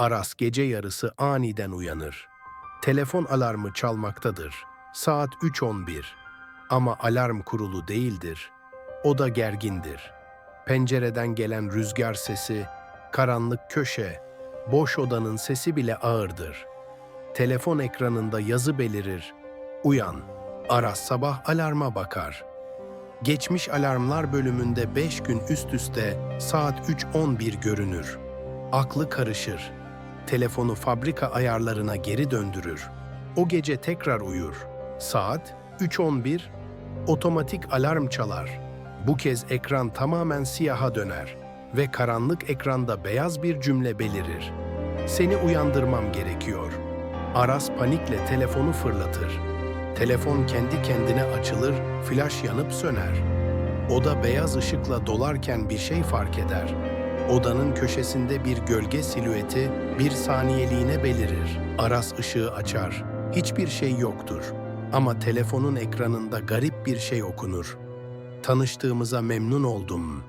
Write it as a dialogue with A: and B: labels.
A: Aras gece yarısı aniden uyanır. Telefon alarmı çalmaktadır. Saat 3.11. Ama alarm kurulu değildir. O da gergindir. Pencereden gelen rüzgar sesi, karanlık köşe, boş odanın sesi bile ağırdır. Telefon ekranında yazı belirir. Uyan. Aras sabah alarma bakar. Geçmiş alarmlar bölümünde 5 gün üst üste saat 3.11 görünür. Aklı karışır. Telefonu fabrika ayarlarına geri döndürür. O gece tekrar uyur. Saat 3.11 otomatik alarm çalar. Bu kez ekran tamamen siyaha döner ve karanlık ekranda beyaz bir cümle belirir. Seni uyandırmam gerekiyor. Aras panikle telefonu fırlatır. Telefon kendi kendine açılır, flaş yanıp söner. Oda beyaz ışıkla dolarken bir şey fark eder. Odanın köşesinde bir gölge silüeti bir saniyeliğine belirir. Aras ışığı açar. Hiçbir şey yoktur. Ama telefonun ekranında garip bir şey okunur. Tanıştığımıza memnun oldum.